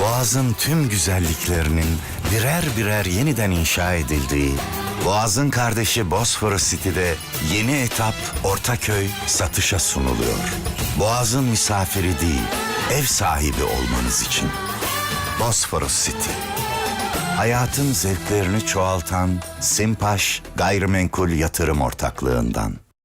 Boğaz'ın tüm güzelliklerinin birer birer yeniden inşa edildiği, Boğaz'ın kardeşi Bosphorus City'de yeni etap Ortaköy satışa sunuluyor. Boğaz'ın misafiri değil, ev sahibi olmanız için. Bosphorus City. Hayatın zevklerini çoğaltan Simpaş Gayrimenkul Yatırım Ortaklığından.